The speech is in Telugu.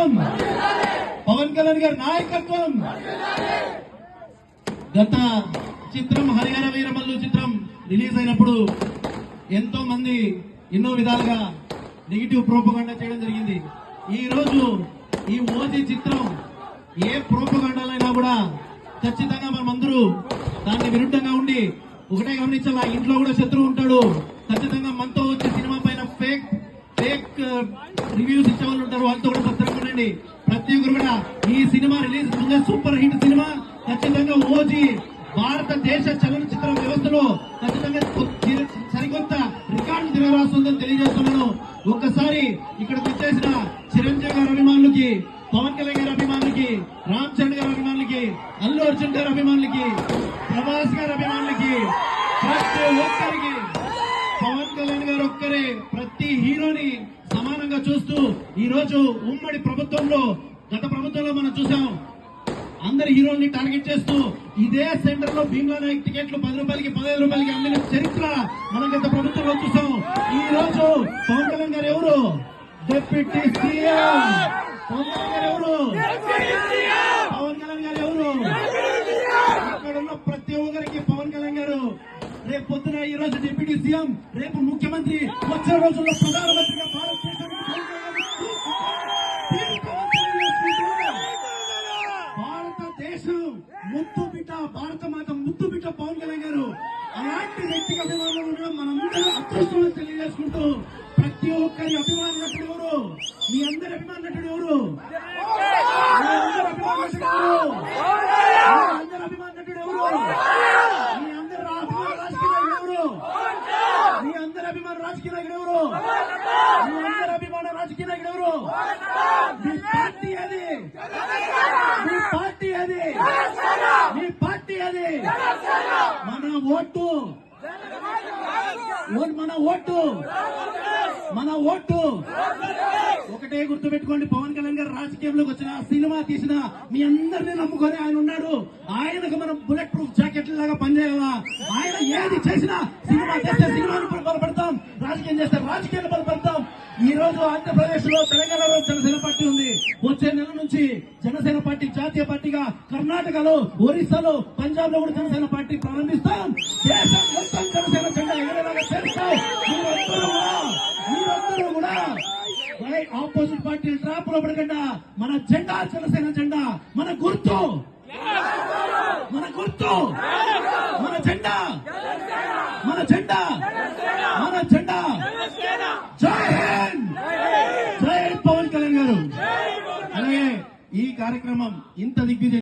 నాయకత్వం. పవన్ కళ్యాణ్ గారి నాయకత్వం. గత చిత్రం హరిహర వీరమల్లు చిత్రం రిలీజ్ అయినప్పుడు ఎంతో మంది ఎన్నో విధాలుగా నెగిటివ్ ప్రోపగండా చేయడం జరిగింది. ఈ రోజు ఈ ఓజీ చిత్రం ఏ ప్రోపగండాలైనా కూడా ఖచ్చితంగా మనమందరూ దాన్ని విరుద్ధంగా ఉండి ఒకటే గమనించాలా? ఇంట్లో కూడా శత్రువు ఉంటాడు. ఖచ్చితంగా మనతో వచ్చే సినిమా పైన ఫేక్ రివ్యూస్ ఇచ్చే వాళ్ళు ఉంటారు వాళ్ళతో కూడా భద్రంగా ఉండండి. ప్రతి ఒక్కరు కూడా ఈ సినిమా రిలీజ్ ముందే సూపర్ హిట్ సినిమా. ఖచ్చితంగా ఓజీ భారతదేశ చలనచిత్ర వ్యవస్థలో ఖచ్చితంగా సరికొత్త రికార్డు తిరగరాస్తుందని తెలియజేస్తున్నాను. ఒక్కసారి ఇక్కడ వచ్చేసిన చిరంజీవి గారి అభిమానులకి పవన్ కళ్యాణ్ గారి అభిమానులకి రామ్ చరణ్ గారి అభిమానులకి అల్లు అర్జున్ గారి అభిమానులకి ప్రభాస్ గారి అభిమానులకి ప్రతి ఒక్కరికి పవన్ కళ్యాణ్ గారు ఒక్కరే ప్రతి హీరోని సమానంగా చూస్తూ ఈ రోజు ఉమ్మడి ప్రభుత్వంలో గత ప్రభుత్వంలో మనం చూసాం. అందరి హీరోల్ని టార్గెట్ చేస్తూ ఇదే సెంటర్లో భీమ్లా నాయక్ టికెట్లు పది రూపాయలకి పదహైదు రూపాయలకి అమ్మిన చరిత్ర మనం గత ప్రభుత్వంలో చూసాం. ఈ రోజు పవన్ కళ్యాణ్ గారు ఎవరు? డిప్యూటీ సీఎం పవన్ కళ్యాణ్ గారు ఎవరు? పవన్ కళ్యాణ్ గారు ఎవరు? ఇక్కడ ఉన్న ప్రతి ఒక్కరికి పవన్ కళ్యాణ్ గారు రేపు పొద్దున ఈ రోజు డిప్యూటీ సీఎం రేపు ముఖ్యమంత్రి వచ్చే రోజుల్లో ప్రధానమంత్రిగా బిడ్డ పవన్ కళ్యాణ్ గారు. అలాంటి వ్యక్తికి అభిమానులు ఉండడం మనందరూ అదృష్టం తెలియజేసుకుంటూ ప్రతి ఒక్కరి అభిమాన నటుడు ఎవరు? మీ అందరి అభిమాన నటుడు ఎవరు? అభిమాన నటుడు ఎవరు? మీ అందరి అభిమాన నటుడు ఎవరు? మీ అందరి అభిమాన రాజకీయ నాయకుడు ఎవరు? మీ అందరి అభిమాన రాజకీయ నాయకుడు ఎవరు? మీ అందరి అభిమాన రాజకీయ నాయకుడు ఎవరు మీ పార్టీ అది మీ పార్టీ అది మీ పార్టీ అది మన ఓటు. మన ఓటు. మన ఓటు. ఒకటే గుర్తు పెట్టుకోండి పవన్ కళ్యాణ్ గారు రాజకీయంలోకి వచ్చిన సినిమా తీసిన మీ అందరినీ నమ్ముకొని ఆయన ఉన్నాడు. ఆయనకు మనం బుల్లెట్ ప్రూఫ్ జాకెట్ లాగా పనిచేయాలా? ఆయన ఏది చేసినా సినిమా చేస్తే సినిమాను బలపడతాం రాజకీయం చేస్తే రాజకీయాలు రోజు ఆంధ్రప్రదేశ్లో తెలంగాణలో జనసేన పార్టీ ఉంది. వచ్చే నెల నుంచి జనసేన పార్టీ జాతీయ పార్టీగా కర్ణాటకలో ఒరిస్సాలో పంజాబ్లో కూడా జనసేన పార్టీ ప్రారంభిస్తాం. దేశం మొత్తం జనసేన జెండా ఎగరేలాగా చేస్తాం. మీరందరూ కూడా మీరందరూ కూడా వై- ఆపోజిట్ పార్టీ ట్రాప్లో పడకుండా మన జెండా జనసేన జెండా మన గుర్తు మన గుర్తు మన జెండా మన జెండా మన జెండా జై హింద్ జై పవన్ కళ్యాణ్ గారు అలాగే ఈ కార్యక్రమం ఇంత దిగ్విజయం